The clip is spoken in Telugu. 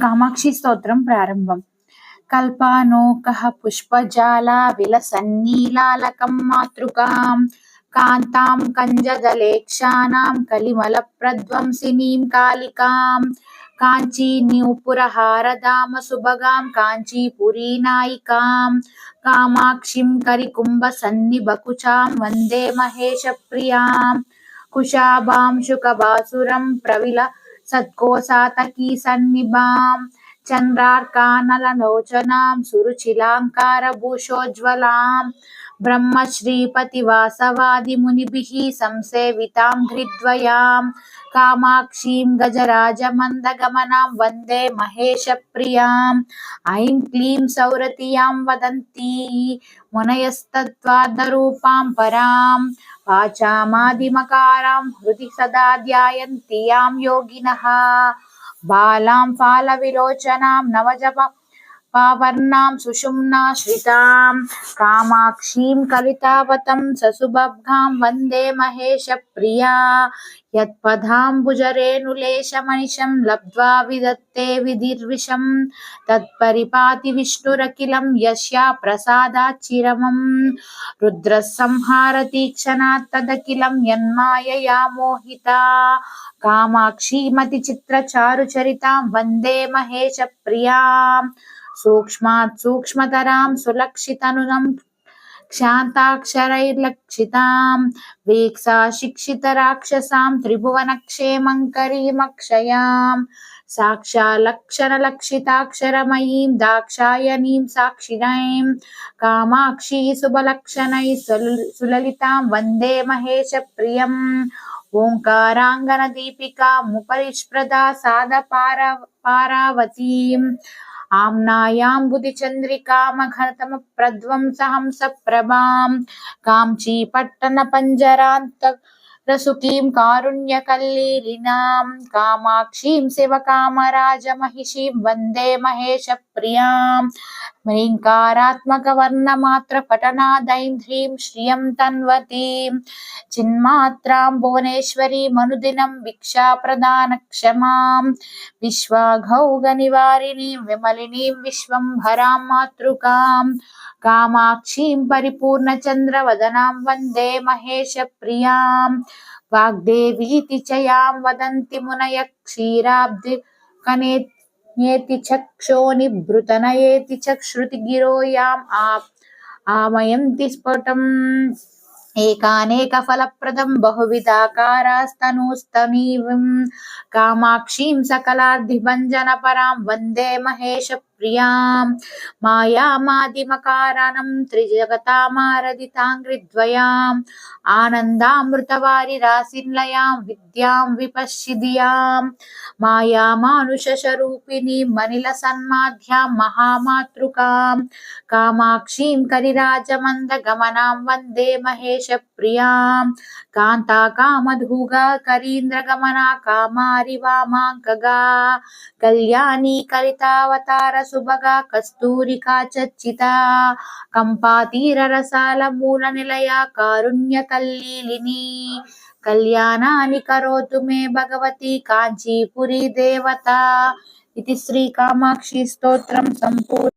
కామాక్షి స్తోత్రం ప్రారంభం. కల్పానోకః పుష్పజాలా విలసన్నీలాలకం మాతృకాం కాంతాం కంజదలేక్షానాం కలిమలప్రధ్వంసినీం కాళికాం కాంచీ కాంచీనూపురహారదామ సుభగాం కాంచీపురీ నాయికాం కామాక్షిం కరికుంభ సన్నిబకుచాం వందే మహేశప్రియాం కుశాభాం శుకభాసురం ప్రవిల సత్కోసాతకీ సన్నిభాం. చంద్రార్కానల నోచనాం సురుచిలాంకార భూషోజ్వలాం ब्रह्मश्रीपतिवासवादिमुनिभिः संसेवितां हृद्वयां कामाक्षीं गजराजमन्दगमनां वंदे महेशप्रियाम्। ऐं क्लीं सौरतियाँ वदन्ती मुनयस्तत्त्वादरूपां परां वाचामादिमकारां हृदि सदा ध्यायन्ति यां योगिनः। बालां फालविलोचनां नवजप పావర్ణాం సుషుమ్నాశ్రితాం కామాక్షీం కలితావతం ససుభగ్గాం వందే మహేష ప్రియా యత్పదాంబుజరేణులేశమనిషం లబ్ధ్వా విదత్తే విధిర్విషం తత్పరిపాతి విష్ణురఖిలం యస్యా ప్రసాదాచ్చిరమం రుద్రసంహారతీక్షణాత్ తదఖిలం యన్మాయయా మోహితా కామాక్షీమతి చిత్రచారుచరితాం వందే మహేశప్రియాం సూక్ష్మాత్ सूक्ष्मात् सूक्ष्मतरां सुलक्षितनुनं क्षान्ताक्षरैर्लक्षितां वीक्सा शिक्षितराक्षसां त्रिभुवनक्षेमङ्करीमक्षयां दीपिका दाक्षायणीं साक्षिणीं कामाक्षी सुबलक्षणैः वंदे महेशप्रियम् ओङ्काराङ्गनदीपिकामुपरिष्प्रदा पारावतीम् आम्नायाम्बुदिचन्द्रिकामघर्तमप्रध्वंसहंसप्रभां काञ्चीपट्टनपञ्जरान्त रसुकीं कारुण्यकल्लीलिनां कामाक्षीं शिवकामराजमहिषीं वंदे महेशप्रियाँ ह्रीङ्कारात्मकवर्णमात्रपटनादैं ह्रीं श्रियं तन्वतीं चिन्मात्रां भुवनेश्वरीमनुदिनं भिक्षाप्रदानक्षमां विश्वाघौगनिवारिणीं विमलिनीं विश्वम्भरां मातृकां कामाक्षीं परिपूर्णचन्द्रवदनां वंदे महेशप्रियाम्। వాగ్దేవీతి చయాం వదంతి మునయ క్షీరాబ్ది కనేతి చక్షో నిభృతనయేతి చ గిరోయాం ఆ ఆమయంతి స్ఫుటం ఏకానేక ఫలప్రదం బహువిధాకారాస్తనూస్తనీం కామాక్షీం సకలార్ధిభంజనపరాం వందే మహేష మహేశప్రియాం మాయామాదిమకారణం త్రిజగతామారదితాంగ్రిద్వయాం ఆనందామృతవారిరాసిన్లయాం విద్యాం విపశ్చిదియాం మాయామానుషరూపిణి మనిల సన్మాధ్యాం మహామాతృకాం కామాక్షీం కరిరాజమంద గమనాం వందే మహేశప్రియాం కాంతాకామధూగా కరీంద్రగమనా కామారి వామాంకగా కళ్యాణీ కలితావతార సుభగా కస్తూరికా చర్చిత కంపాతీరరసాల మూల నిలయ కారుణ్య కల్లీలిని కళ్యాణాని కరోతు మే భగవతి కాంచీపురి దేవత. ఇది శ్రీ కామాక్షి స్తోత్రం సంపూర్ణ